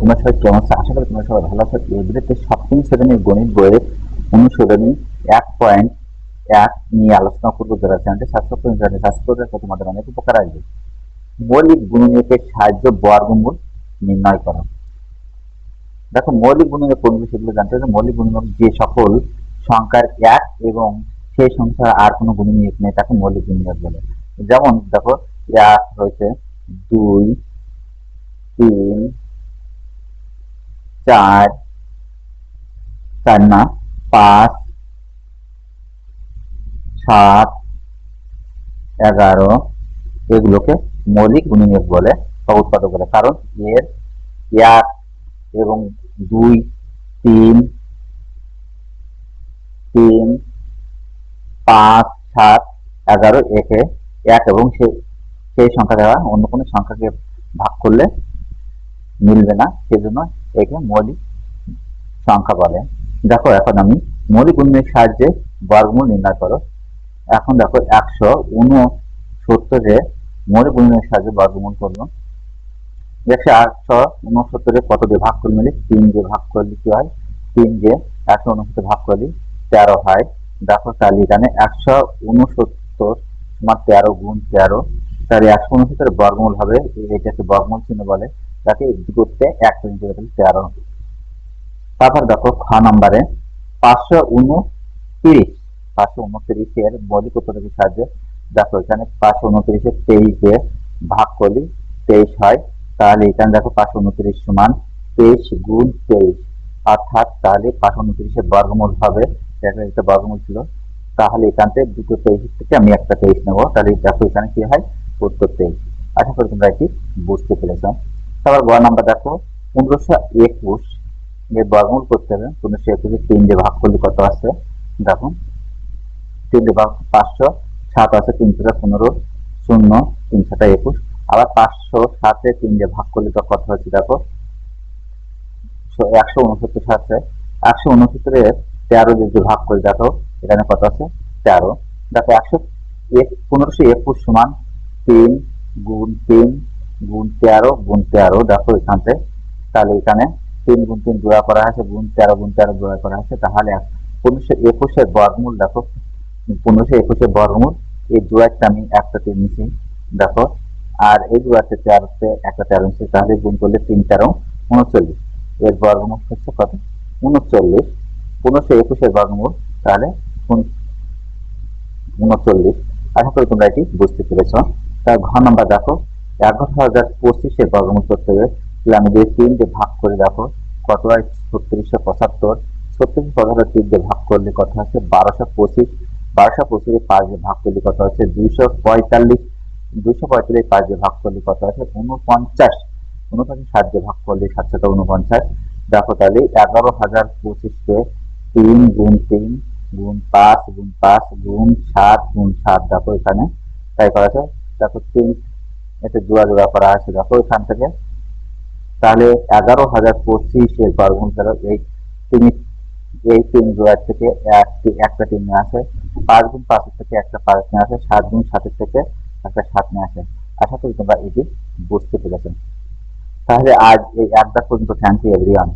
তোমরা সবাই কেমন আছো? আশা করি তোমরা সবাই ভালো আছো। এগুলিতে সপ্তম শ্রেণির গণিত বইয়ের অনুশীলনী এক পয়েন্ট এক নিয়ে আলোচনা করব যারা চ্যানেলটি সাবস্ক্রাইব চ্যানেলটি সাবস্ক্রাইব করলে তোমাদের অনেক উপকার আসবে। মৌলিক গুণনীয়কের সাহায্য বর্গমূল নির্ণয় করা। দেখো, মৌলিক গুণনীয়ক কোনগুলো সেগুলো জানতে হবে মৌলিক গুণনীয়ক যে সকল সংখ্যার এক এবং সেই সংখ্যার আর কোনো গুণনীয়ক নেই, তাকে মৌলিক গুণনীয়ক বলে। যেমন দেখো, এক হয়েছে দুই, তিন চার চার না, পাঁচ, সাত, এগারো, এগুলোকে মৌলিক গুণনীয়ক বলে বা উৎপাদক বলে। কারণ এর এক এবং দুই, তিন তিন, পাঁচ, সাত, এগারো একে এক এবং সেই সেই সংখ্যা দ্বারা অন্য কোনো সংখ্যাকে ভাগ করলে মিলবে না। সেজন্য একে মৌলিক সংখ্যা বলে। দেখো, এখন আমি মৌলিক গুণের সাহায্যে বর্গমূল নির্ণয় করো। এখন দেখো, একশো উনসত্তরে মৌলিক গুণের সাহায্যে বর্গমূল করল। একশো আটশো উনসত্তরে কত দিয়ে ভাগ করে মিলে? তিন দিয়ে ভাগ করলে কি হয়? তিন দিয়ে একশো উনসত্তর ভাগ করলে তেরো হয়। দেখো, তাহলে এখানে একশো উনসত্তর সমান তেরো গুণ তেরো। তাহলে একশো উনসত্তর বর্গমূল হবে, এটাকে বর্গমূল চিহ্ন বলে। তাকে করতে এক ইন্টু তেরো তারপর দেখো, খ নম্বরে পাঁচশো উনত্রিশ, পাঁচশো উনত্রিশের মৌলিক উৎপাদকের সাহায্যে দেখো, এখানে পাঁচশো উনত্রিশে তেইশ ভাগ করলি তেইশ হয়। তাহলে এখানে দেখো, পাঁচশো উনত্রিশ সমান তেইশ গুণ তেইশ। অর্থাৎ তাহলে পাঁচশো উনত্রিশের বর্গমূল হবে একটা বর্গমূল ছিল। তাহলে এখান থেকে দুটো তেইশ থেকে আমি একটা তেইশ নেব। তাহলে দেখো এখানে কি হয়, উত্তর তেইশ। আশা করি তোমরা এটি বুঝতে পেরেছ। তারপর গ নাম্বার দেখো। পনেরোশো একুশ এর বর্গমূল করতে হবে। পনেরোশো একুশে তিন দিয়ে ভাগ করলে কত আছে দেখো। তিন দিয়ে ভাগ পাঁচশো, সাত আছে তিন থেকে পনেরো, শূন্য তিন সাতা একুশ। আবার পাঁচশো সাতে তিন দিয়ে ভাগ করলে কত হচ্ছে দেখো? একশো উনসত্তর সাথে একশো উনসত্তরে তেরো যদি ভাগ করে, দেখো, এখানে কত আছে? তেরো। দেখো, একশো পনেরোশো একুশ সমান তিন গুণ তিন গুণ তেরো গুণ তেরো, দেখো এখানতে। তাহলে এখানে তিন গুণ তিন জোড়া করা আছে গুণ তেরো গুণ তেরো জোড়া করা আছে তাহলে পনেরোশো একুশের বর্গমূল, দেখো। পনেরোশো একুশের বর্গমূল, এই জোড়াটা আমি একটা তিন নিচ্ছি দেখো। আর এই জোড়াতে তেরোতে একটা তেরো নিচ্ছি তাহলে গুণ করলে তিন তেরো, উনচল্লিশ। এর বর্গমূল হচ্ছে কত? উনচল্লিশ। পনেরোশো একুশের বর্গমূল, তাহলে উনচল্লিশ। আশা করি তোমরা এটি বুঝতে পেরেছ। তার ঘর নাম্বার দেখো। এগারো হাজার পঁচিশের বর্গমূল করতে হবে তাহলে আমি যদি তিন দিয়ে ভাগ করে দেখো, কত হয়? ছত্রিশশো পঁচাত্তর। ছত্রিশ পঁচাত্তর তিন দিয়ে ভাগ করলে কত হচ্ছে? বারোশো পঁচিশ। বারোশো পঁচিশে পাঁচ দিয়ে ভাগ করলে কত হচ্ছে? দুইশো পঁয়তাল্লিশ। দুইশো পঁয়তাল্লিশ পাঁচ দিয়ে ভাগ করলে কত আছে উনপঞ্চাশ উনপঞ্চাশ সাত দিয়ে ভাগ করলে সাতশত উনপঞ্চাশ দেখো তাহলে এগারো হাজার পঁচিশকে তিন গুণ তিন গুণ পাঁচ গুণ পাঁচ গুণ সাত গুণ সাত, দেখো এখানে। তাই করা আছে দেখো তিন এটা জোয়া জোড়া করা আছে। দেখো এখান থেকে। তাহলে এগারো হাজার পঁচিশের বর্গমূল তেরো এই তিনি, এই তিন জোয়ার থেকে একটি, একটা তিন নিয়ে আসে। পাঁচ গুণ পাঁচের থেকে একটা পাঁচ নিয়ে আসে। সাত গুণ সাতের থেকে একটা সাত নিয়ে আসে। আশা করি তোমরা এটি বুঝতে পেরেছেন তাহলে আজ এই একটা পর্যন্ত থ্যাংক ইউ এভরিওয়ান